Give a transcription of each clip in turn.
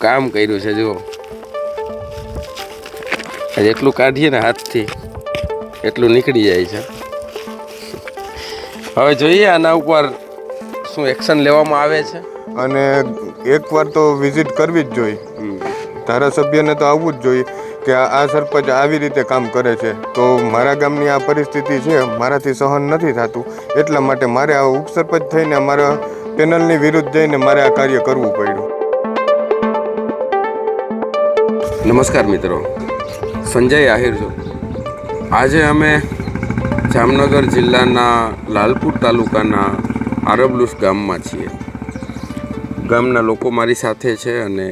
કામ કર્યું છે જુઓ. જેટલું કાઢીએ ને હાથથી એટલું નીકળી જાય છે. હવે જોઈએ આના ઉપર શું એક્શન લેવામાં આવે છે. અને એકવાર તો વિઝિટ કરવી જ જોઈએ. ધારાસભ્યને તો આવવું જ જોઈએ કે આ આ સરપંચ આવી રીતે કામ કરે છે. તો મારા ગામની આ પરિસ્થિતિ છે મારાથી સહન નથી થતું. એટલા માટે મારે આ ઉપસરપંચ થઈને મારા પેનલની વિરુદ્ધ જઈને મારે આ કાર્ય કરવું પડ્યું. નમસ્કાર મિત્રો. સંજય આહિર છું. આજે અમે જામનગર જિલ્લાના લાલપુર તાલુકાના આરબલુસ ગામમાં છીએ. ગામના લોકો મારી સાથે છે અને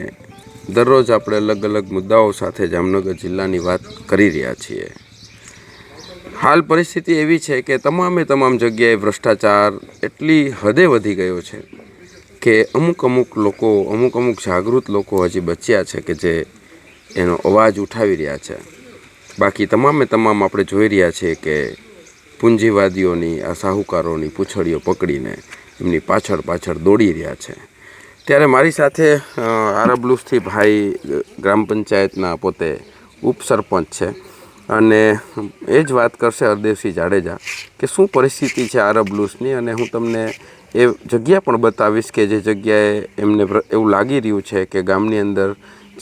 દરરોજ આપણે અલગ અલગ મુદ્દાઓ સાથે જામનગર જિલ્લાની વાત કરી રહ્યા છીએ. હાલ પરિસ્થિતિ એવી છે કે તમામે તમામ જગ્યાએ ભ્રષ્ટાચાર એટલી હદે વધી ગયો છે કે અમુક અમુક લોકો, અમુક અમુક જાગૃત લોકો હજી બચ્યા છે કે જે એનો અવાજ ઉઠાવી રહ્યા છે. બાકી તમામે તમામ આપણે જોઈ રહ્યા છીએ કે પૂંજીવાદીઓની, આ સાહુકારોની પૂંછડીઓ પકડીને એમની પાછળ પાછળ દોડી રહ્યા છે. ત્યારે મારી સાથે આરબલુસથી ભાઈ ગ્રામ પંચાયતના પોતે ઉપસરપંચ છે. અને એ જ વાત કરશે હરદેવસિંહ જાડેજા કે શું પરિસ્થિતિ છે આરબલુસની અને હું તમને એ જગ્યા પણ બતાવીશ કે જે જગ્યાએ એમને એવું લાગી રહ્યું છે કે ગામની અંદર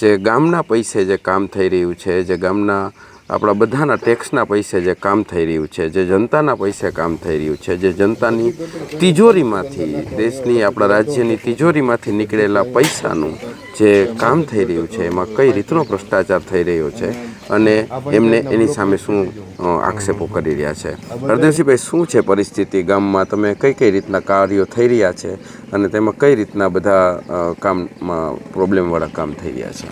જે ગામના પૈસે જે કામ થઈ રહ્યું છે, જે ગામના આપણા બધાના ટેક્સના પૈસે જે કામ થઈ રહ્યું છે, જે જનતાના પૈસે કામ થઈ રહ્યું છે, જે જનતાની તિજોરીમાંથી, દેશની, આપણા રાજ્યની તિજોરીમાંથી નીકળેલા પૈસાનું જે કામ થઈ રહ્યું છે, એમાં કઈ રીતનો ભ્રષ્ટાચાર થઈ રહ્યો છે અને એમને એની સામે શું આક્ષેપો કરી રહ્યા છે? હરદેવસિંહભાઈ શું છે પરિસ્થિતિ ગામમાં? તમે કઈ કઈ રીતના કાર્યો થઈ રહ્યા છે અને તેમાં કઈ રીતના બધા કામમાં પ્રોબ્લેમવાળા કામ થઈ રહ્યા છે?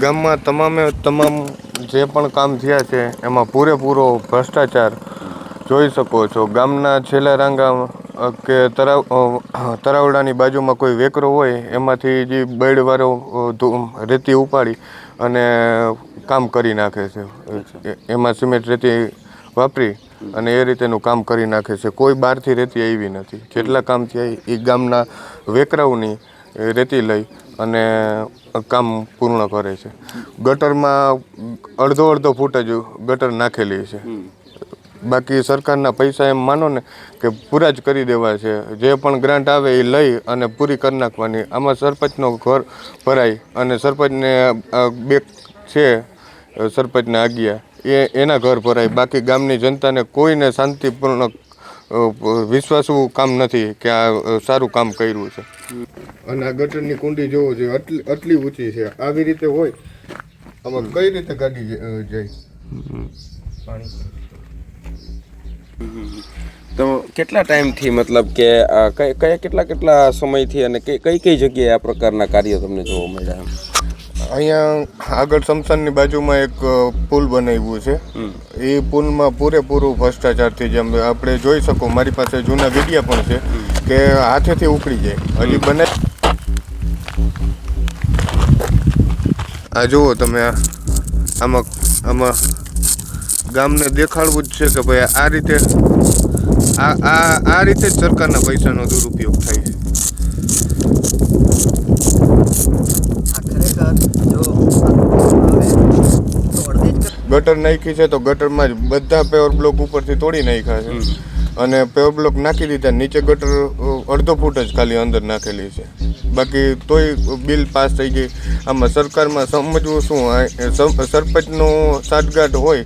ગામમાં તમામે તમામ જે પણ કામ થયા છે એમાં પૂરેપૂરો ભ્રષ્ટાચાર જોઈ શકો છો. ગામના છેલ્લા રાંગા કે તરાવ તરાવડાની બાજુમાં કોઈ વેકરો હોય એમાંથી જે બેડવાળો અ, રેતી ઉપાડી અને કામ કરી નાખે છે. એમાં સિમેન્ટ રેતી વાપરી અને એ રીતેનું કામ કરી નાખે છે. કોઈ બહારથી રેતી આવી નથી. જેટલા કામ થયા એ ગામના વેકરાઓની રેતી લઈ અને કામ પૂર્ણ કરે છે. ગટરમાં અડધો અડધો ફૂટ જ ગટર નાખેલી છે. બાકી સરકારના પૈસા એમ માનો ને કે પૂરા જ કરી દેવા છે. જે પણ ગ્રાન્ટ આવે એ લઈ અને પૂરી કરી નાખવાની. આમાં સરપંચનો ઘર ભરાય અને સરપંચને બે છે સરપંચને આગ્યા. એ એના ઘર ભરાય. બાકી ગામની જનતાને કોઈને શાંતિપૂર્ણ વિશ્વાસવું કામ નથી કે આ સારું કામ કર્યું છે. અને આ ગટરની કુંડી જોવો જોઈએ. આટલી આટલી ઊંચી છે. આવી રીતે હોય આમાં કઈ રીતે ગાડી જાય? તો કેટલા ટાઈમથી મતલબ કે કયા કેટલા કેટલા સમયથી અને કઈ કઈ કઈ જગ્યાએ આ પ્રકારના કાર્યો તમને જોવા મળ્યા? અહીંયા આગળ સમસાનની બાજુમાં એક પુલ બનાવ્યું છે. એ પુલમાં પૂરેપૂરું ભ્રષ્ટાચારથી જેમ આપણે જોઈ શકો. મારી પાસે જૂના વિડીયા પણ છે કે હાથેથી ઉપડી જાય. હજી બને આ જુઓ તમે આમાં આમાં ગામને દેખાડવું જ છે કે ભાઈ આ રીતે આ આ આ રીતે જ સરકારના પૈસાનો દુરુપયોગ થાય છે આ ખરેખર જો હવે તો અડધી જ ગટર નાખી છે તો ગટરમાં જ બધા પેવર બ્લોક ઉપરથી તોડી નાખ્યા છે. અને પેવર બ્લોક નાખી દીધા નીચે ગટર અડધો ફૂટ જ ખાલી અંદર નાખેલી છે. બાકી તોય બિલ પાસ થઈ ગઈ. આમાં સરકારમાં સમજવું શું સરપંચનો સાટગાંઠ હોય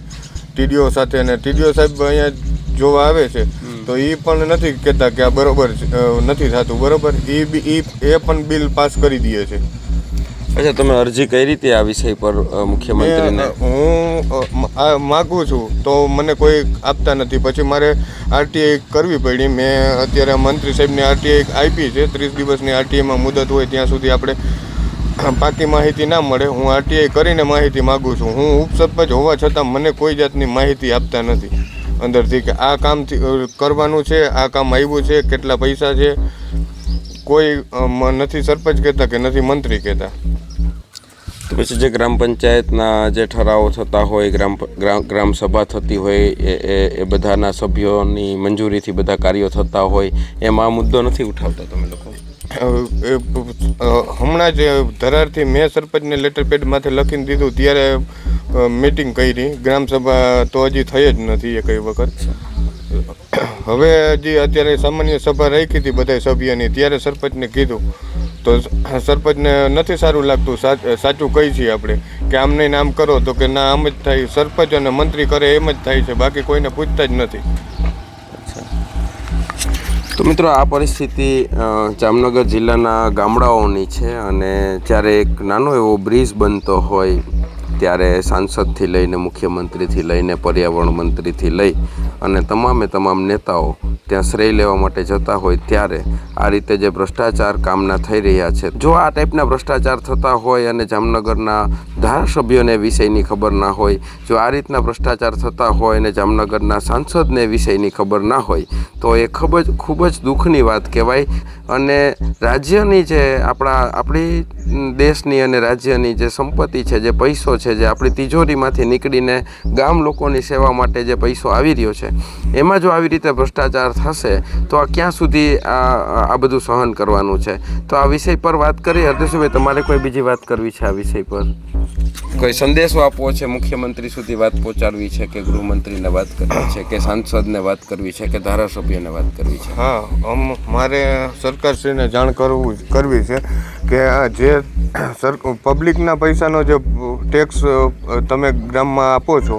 ટીડીઓ સાથે અને ટીડીઓ સાહેબ અહીંયા જોવા આવે છે તો એ પણ નથી કહેતા કે આ બરોબર નથી થતું. બરોબર? એ બી એ પણ બિલ પાસ કરી દે છે. અચ્છા, તમે અરજી કઈ રીતે આ વિષય પર મુખ્યમંત્રીને? હું માગું છું, તો મને કોઈ આપતા નથી. પછી મારે આરટીઆઈ કરવી પડી. મેં અત્યારે મંત્રી સાહેબને આરટીઆઈ આપી છે. ત્રીસ દિવસની આરટીઆઈમાં મુદત હોય ત્યાં સુધી આપણે પાકી માહિતી ના મળે. હું આરટીઆઈ કરીને માહિતી માગું છું. હું ઉપસરપંચ હોવા છતાં મને કોઈ જાતની માહિતી આપતા નથી. અંદરથી કે આ કામ કરવાનું છે, આ કામ આવ્યું છે, કેટલા પૈસા છે, કોઈ નથી સરપંચ કહેતા કે નથી મંત્રી કહેતા. તો પછી જે ગ્રામ પંચાયતના જે ઠરાવો થતા હોય ગ્રામ ગ્રામ સભા થતી હોય એ એ બધાના સભ્યોની મંજૂરીથી બધા કાર્યો થતા હોય એમાં આ મુદ્દો નથી ઉઠાવતા તમે લોકો? હમણાં જ ધરારથી મેં સરપંચને લેટર પેડમાંથી લખીને દીધું ત્યારે મિટિંગ કરી. ગ્રામસભા તો હજી થઈ જ નથી એ કઈ વખત. હવે હજી અત્યારે સામાન્ય સભા રાખી હતી બધા સભ્યની ત્યારે સરપંચને કીધું તો સરપંચને નથી સારું લાગતું સાચ- કહી છીએ આપણે, કે આમ નહીં આમ કરો તો કે ના, આમ જ થાય. સરપંચ અને મંત્રી કરે એમ જ થાય છે, બાકી કોઈને પૂછતા જ નથી. તો મિત્રો, આ પરિસ્થિતિ જામનગર જિલ્લાના ગામડાઓની છે અને જ્યારે એક નાનો એવો બ્રિજ બનતો હોય ત્યારે સાંસદથી લઈને, મુખ્યમંત્રીથી લઈને, પર્યાવરણ મંત્રીથી લઈ અને તમામે તમામ નેતાઓ ત્યાં શ્રેય લેવા માટે જતા હોય ત્યારે આ રીતે જે ભ્રષ્ટાચાર કામના થઈ રહ્યા છે. જો આ ટાઈપના ભ્રષ્ટાચાર થતા હોય અને જામનગરના ધારાસભ્યોને વિષયની ખબર ના હોય, જો આ રીતના ભ્રષ્ટાચાર થતા હોય અને જામનગરના સાંસદને વિષયની ખબર ના હોય, તો એ ખૂબ જ ખૂબ જ દુઃખની વાત કહેવાય. અને રાજ્યની જે આપણા, આપણી દેશની અને રાજ્યની જે સંપત્તિ છે, જે પૈસો છે જે આપણી તિજોરીમાંથી નીકળીને ગામ લોકોની સેવા માટે જે પૈસો આવી રહ્યો છે એમાં જો આવી રીતે ભ્રષ્ટાચાર થશે તો આ ક્યાં સુધી આ આ બધું સહન કરવાનું છે? તો આ વિષય પર વાત કરી. હરદેશભાઈ તમારે કોઈ બીજી વાત કરવી છે આ વિષય પર? કોઈ સંદેશો આપવો છે? મુખ્યમંત્રી સુધી વાત પહોંચાડવી છે કે ગૃહમંત્રીને વાત કરવી છે કે સાંસદને વાત કરવી છે કે ધારાસભ્યને વાત કરવી છે? હા મારે સરકારશ્રીને જાણ કરવું કરવી છે. કે જે સર પબ્લિકના પૈસાનો જે ટેક્સ તમે ગ્રામમાં આપો છો,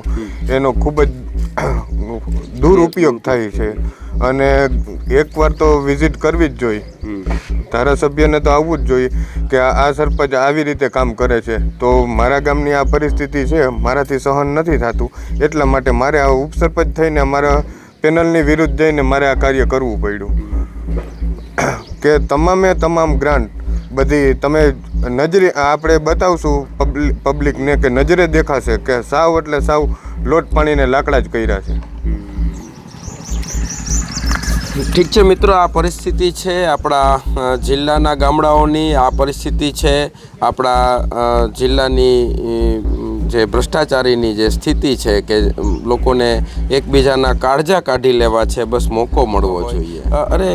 એનો ખૂબ જ દુરુપયોગ થાય છે. અને એકવાર તો વિઝિટ કરવી જ જોઈએ. ધારાસભ્યને તો આવવું જ જોઈએ કે આ સરપંચ આવી રીતે કામ કરે છે. તો મારા ગામની આ પરિસ્થિતિ છે, મારાથી સહન નથી થતું. એટલા માટે મારે આ ઉપસરપંચ થઈને મારા પેનલની વિરુદ્ધ જઈને મારે આ કાર્ય કરવું પડ્યું. કે તમામે તમામ ગ્રાન્ટ બધી તમે નજરે આપણે બતાવશું પબ્લિક પબ્લિકને કે નજરે દેખાશે કે સાવ એટલે સાવ લોટ પાણીને લાકડા જ કર્યા છે. ઠીક છે મિત્રો, આ પરિસ્થિતિ છે આપણા જિલ્લાના ગામડાઓની. આ પરિસ્થિતિ છે આપણા જિલ્લાની જે ભ્રષ્ટાચારીની જે સ્થિતિ છે કે લોકોને એકબીજાના કાળજા કાઢી લેવા છે, બસ મોકો મળવો જોઈએ. અરે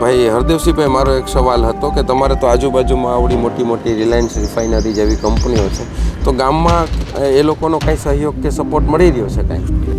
ભાઈ હરદેવસિંહભાઈ, મારો એક સવાલ હતો કે તમારે તો આજુબાજુમાં આવડી મોટી મોટી રિલાયન્સ રિફાઇનરી જેવી કંપનીઓ છે. તો ગામમાં એ લોકોનો કાંઈ સહયોગ કે સપોર્ટ મળી રહ્યો છે કાંઈ?